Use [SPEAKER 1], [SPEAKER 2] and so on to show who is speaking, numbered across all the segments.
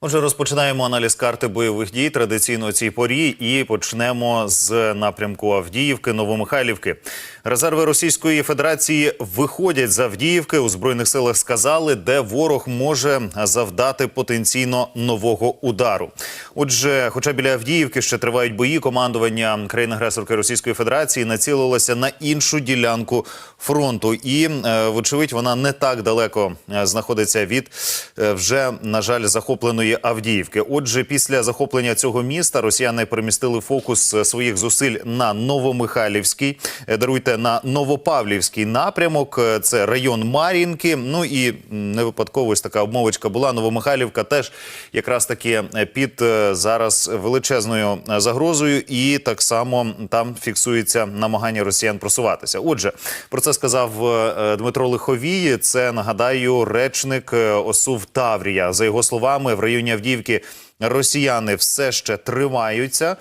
[SPEAKER 1] Отже, розпочинаємо аналіз карти бойових дій традиційно цій порі і почнемо з напрямку Авдіївки Новомихайлівки. Резерви Російської Федерації виходять з Авдіївки. У збройних силах сказали, де ворог може завдати потенційно нового удару. Отже, хоча біля Авдіївки ще тривають бої, командування країни-агресорки Російської Федерації націлилося на іншу ділянку фронту, і е, вочевидь вона не так далеко е, знаходиться від е, вже на жаль захопленої Авдіївки. Отже, після захоплення цього міста росіяни перемістили фокус своїх зусиль на Новомихайлівський, даруйте на Новопавлівський напрямок. Це район Мар'їнки. Ну і не випадково ось така обмовочка була. Новомихайлівка теж якраз таки під зараз величезною е, загрозою, і так само там фіксується намагання росіян просуватися. Отже, про це сказав е, Дмитро Лиховій. Це нагадаю речник е, ОСУВ Таврія. За його словами, в районі Авдіївки росіяни все ще тримаються.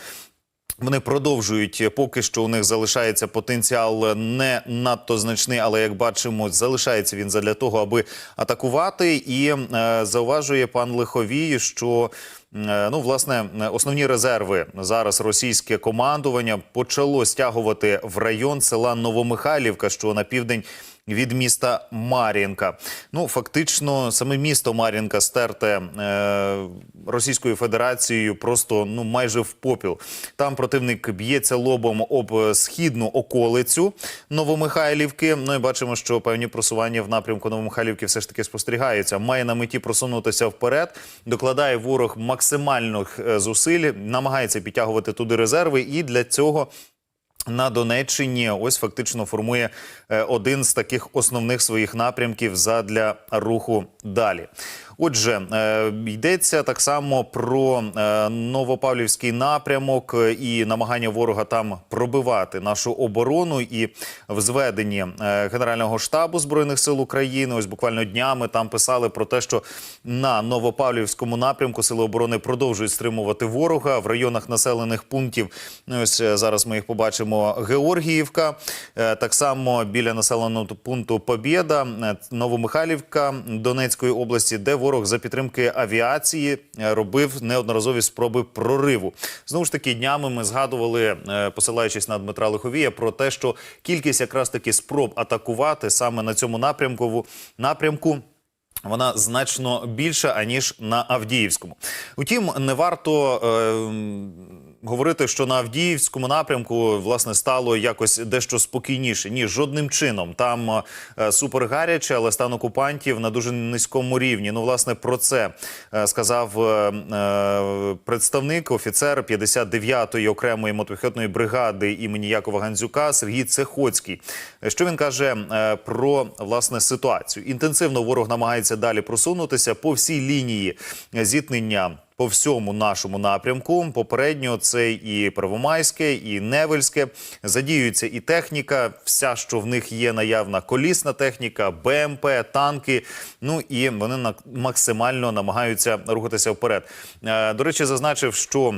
[SPEAKER 1] Вони продовжують поки що. У них залишається потенціал не надто значний, але як бачимо, залишається він задля того, аби атакувати. І е, зауважує пан Лиховій, що ну власне основні резерви зараз російське командування почало стягувати в район села Новомихайлівка, що на південь. Від міста Мар'їнка. Ну фактично, саме місто Мар'їнка стерте е, Російською Федерацією просто ну майже в попіл. Там противник б'ється лобом об е, східну околицю Новомихайлівки. Ну і бачимо, що певні просування в напрямку Новомихайлівки все ж таки спостерігаються. Має на меті просунутися вперед. Докладає ворог максимальних е, зусиль, намагається підтягувати туди резерви, і для цього. На Донеччині ось фактично формує е, один з таких основних своїх напрямків задля руху далі. Отже, е, йдеться так само про е, Новопавлівський напрямок і намагання ворога там пробивати нашу оборону. І в зведенні е, Генерального штабу збройних сил України, ось буквально днями там писали про те, що на Новопавлівському напрямку сили оборони продовжують стримувати ворога в районах населених пунктів. Ось зараз ми їх побачимо. Георгіївка, так само біля населеного пункту Побєда, Новомихайлівка Донецької області, де ворог за підтримки авіації е, робив неодноразові спроби прориву. Знову ж таки, днями ми згадували, е, посилаючись на Дмитра Лиховія, про те, що кількість якраз таки спроб атакувати саме на цьому напрямку напрямку. Вона значно більша аніж на Авдіївському. Утім, не варто е, говорити, що на Авдіївському напрямку власне стало якось дещо спокійніше. Ні, жодним чином. Там е, супер гаряче, але стан окупантів на дуже низькому рівні. Ну, власне, про це е, сказав е, представник, офіцер 59-ї окремої мотопіхотної бригади імені Якова Гандзюка Сергій Цехоцький. Що він каже про власне ситуацію? Інтенсивно ворог намагається далі просунутися по всій лінії зіткнення. По всьому нашому напрямку попередньо це і Первомайське, і Невельське. Задіюється і техніка, вся, що в них є наявна колісна техніка, БМП, танки. Ну і вони максимально намагаються рухатися вперед. Е, До речі, зазначив, що.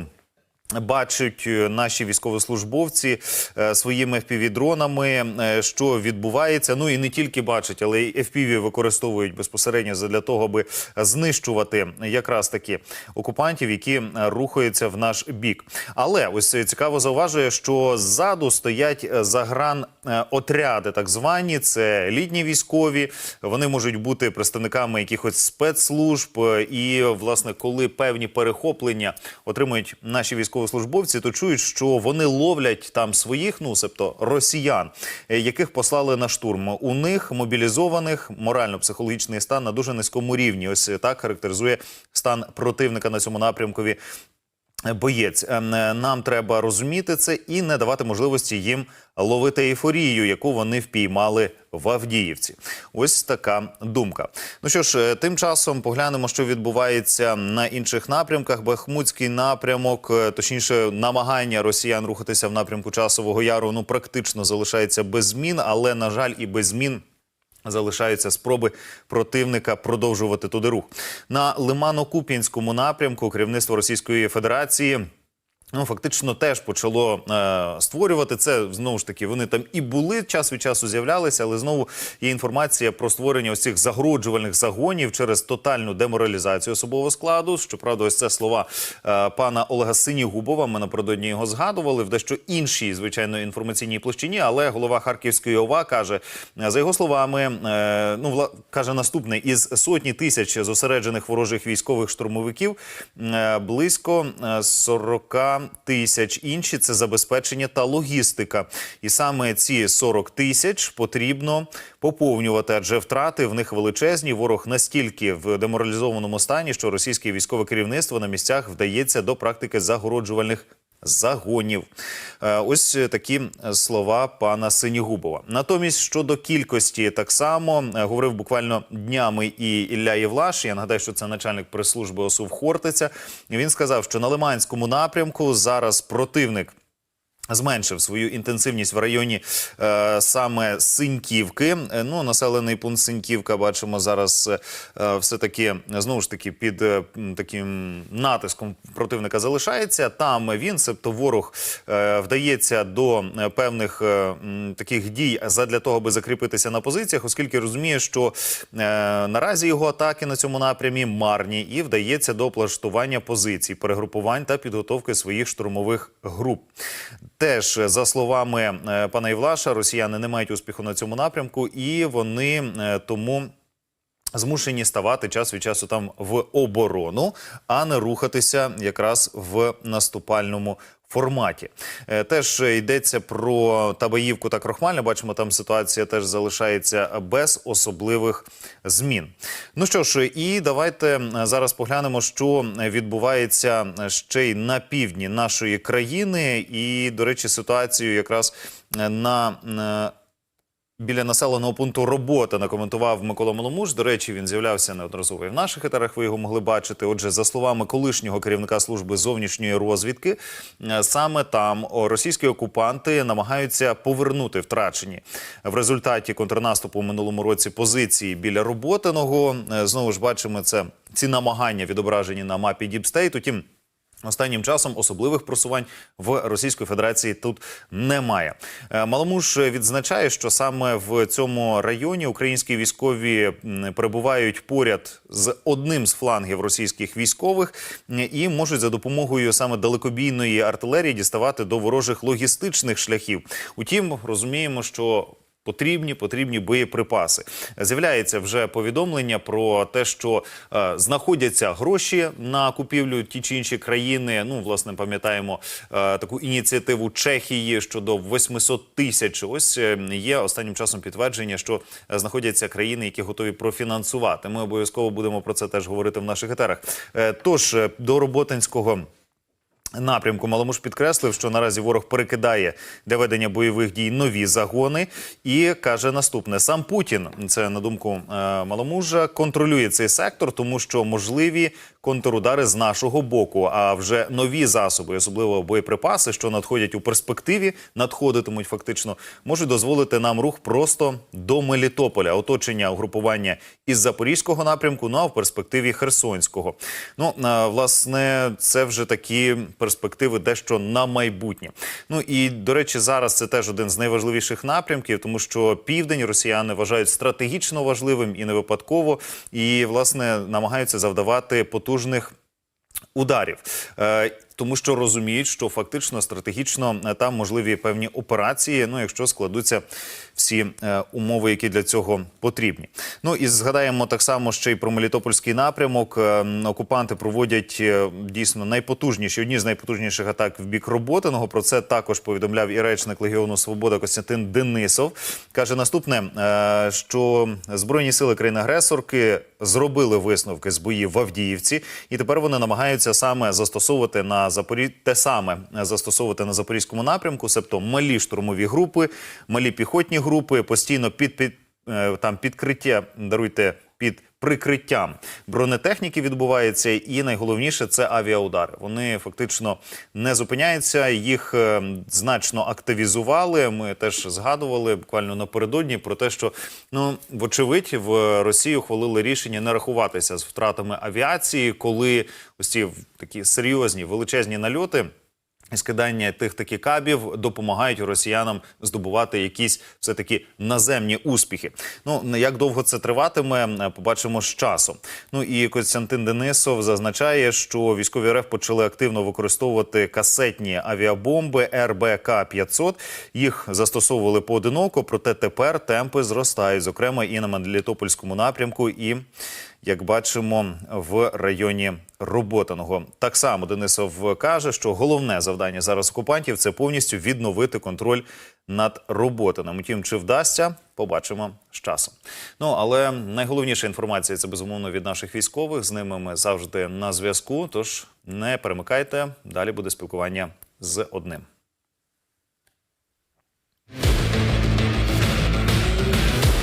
[SPEAKER 1] Бачать е, наші військовослужбовці е, своїми FPV-дронами, е, що відбувається. Ну і не тільки бачать, але й FPV використовують безпосередньо для того, аби знищувати якраз таки окупантів, які рухаються в наш бік. Але ось цікаво зауважує, що ззаду стоять загран отряди, так звані. Це літні військові. Вони можуть бути представниками якихось спецслужб. І власне, коли певні перехоплення отримують наші військовослужбовці, то чують, що вони ловлять там своїх, ну себто росіян, е, яких послали на штурм. У них мобілізованих морально-психологічний стан на дуже низькому рівні. Ось е, так характеризує стан противника на цьому напрямкові боєць. Е, Нам треба розуміти це і не давати можливості їм ловити ейфорію, яку вони впіймали в Авдіївці. Ось така думка. Ну що ж, е, тим часом поглянемо, що відбувається на інших напрямках. Бахмутський напрямок, е, точніше, намагання росіян рухатися в напрямку часового яру, ну практично залишається без змін, але на жаль, і без змін. Залишаються спроби противника продовжувати туди рух на Лимано-Куп'янському напрямку. Керівництво Російської Федерації Ну, фактично теж почало е, створювати це. Знову ж таки, вони там і були час від часу з'являлися, але знову є інформація про створення ось цих загороджувальних загонів через тотальну деморалізацію особового складу. Щоправда, ось це слова е, пана Олега Синігубова. Ми напередодні його згадували в дещо іншій, звичайно, інформаційній площині. Але голова Харківської ОВА каже, е, за його словами, е, ну вла- каже наступне: із сотні тисяч зосереджених ворожих військових штурмовиків е, близько е, 40 тисяч. Інші це забезпечення та логістика. І саме ці 40 тисяч потрібно поповнювати, адже втрати в них величезні. Ворог настільки в деморалізованому стані, що російське військове керівництво на місцях вдається до практики загороджувальних. Загонів, Е, ось такі слова пана Синігубова. Натомість щодо кількості, так само е, говорив буквально днями і Ілля Євлаш. Я нагадаю, що це начальник прес-служби ОСУВ Хортиця. Він сказав, що на Лиманському напрямку зараз противник. Зменшив свою інтенсивність в районі е, саме Синьківки. Е, Ну, населений пункт Синьківка, бачимо зараз е, все таки знову ж таки під е, таким натиском противника залишається. Там він, себто ворог, е, вдається до е, певних е, таких дій задля того, аби закріпитися на позиціях, оскільки розуміє, що е, наразі його атаки на цьому напрямі марні і вдається до облаштування позицій, перегрупувань та підготовки своїх штурмових груп. Теж за словами е, пана Євлаша, росіяни не мають успіху на цьому напрямку, і вони е, тому. Змушені ставати час від часу там в оборону, а не рухатися якраз в наступальному форматі. Е, Теж йдеться про Табаївку та Крохмальне. Бачимо, там ситуація теж залишається без особливих змін. Ну що ж, і давайте е, зараз поглянемо, що відбувається ще й на півдні нашої країни. І, до речі, ситуацію якраз е, на. Біля населеного пункту робота накоментував Микола Маломуш. До речі, він з'являвся неодноразово і в наших етерах. Ви його могли бачити. Отже, за словами колишнього керівника служби зовнішньої розвідки, е, саме там російські окупанти намагаються повернути втрачені в результаті контрнаступу у минулому році позиції біля роботиного. Е, Знову ж бачимо це ці намагання відображені на мапі Діпстейт. Утім. Останнім часом особливих просувань в Російської Федерації тут немає. Е, Маламуш відзначає, що саме в цьому районі українські військові перебувають поряд з одним з флангів російських військових і можуть за допомогою саме далекобійної артилерії діставати до ворожих логістичних шляхів. Утім, розуміємо, що Потрібні потрібні боєприпаси. З'являється вже повідомлення про те, що е, знаходяться гроші на купівлю ті чи інші країни. Ну, власне, пам'ятаємо е, таку ініціативу Чехії щодо 800 тисяч. Ось е, є останнім часом підтвердження, що е, знаходяться країни, які готові профінансувати. Ми обов'язково будемо про це теж говорити в наших етерах. Е, тож е, до роботинського. Напрямку Маломуш підкреслив, що наразі ворог перекидає для ведення бойових дій нові загони і каже наступне: сам Путін, це на думку е, Маломужа, контролює цей сектор, тому що можливі контрудари з нашого боку. А вже нові засоби, особливо боєприпаси, що надходять у перспективі, надходитимуть фактично, можуть дозволити нам рух просто до Мелітополя, оточення угрупування із запорізького напрямку. Ну а в перспективі Херсонського. Ну власне, це вже такі перспективи дещо на майбутнє. Ну і до речі, зараз це теж один з найважливіших напрямків, тому що південь росіяни вважають стратегічно важливим і не випадково, і власне намагаються завдавати потужних. Ударів, е, тому що розуміють, що фактично стратегічно е, там можливі певні операції. Ну, якщо складуться всі е, умови, які для цього потрібні. Ну і згадаємо так само ще й про Мелітопольський напрямок. Окупанти проводять дійсно найпотужніші, одні з найпотужніших атак в бік роботиного. Про це також повідомляв і речник Легіону Свобода Костянтин Денисов. каже наступне, що збройні сили країни-агресорки зробили висновки з боїв в Авдіївці, і тепер вони намагаються саме застосовувати на Запорі... те саме застосовувати на запорізькому напрямку, себто малі штурмові групи, малі піхотні групи, постійно під, під е, там підкриття, даруйте під прикриттям бронетехніки відбувається, і найголовніше це авіаудари. Вони фактично не зупиняються, їх е, значно активізували. Ми теж згадували буквально напередодні про те, що ну вочевидь в Росії ухвалили рішення не рахуватися з втратами авіації, коли ось ці такі серйозні величезні нальоти. Скидання тих таки кабів допомагають росіянам здобувати якісь все таки наземні успіхи. Ну як довго це триватиме, побачимо з часом. Ну і Костянтин Денисов зазначає, що військові РФ почали активно використовувати касетні авіабомби РБК 500 Їх застосовували поодиноко, проте тепер темпи зростають, зокрема і на Мелітопольському напрямку. І як бачимо, в районі Роботаного. Так само Денисов каже, що головне завдання зараз окупантів це повністю відновити контроль над Роботином. Утім, чи вдасться, побачимо з часом. Ну але найголовніша інформація це безумовно від наших військових. З ними ми завжди на зв'язку. Тож не перемикайте. Далі буде спілкування з одним.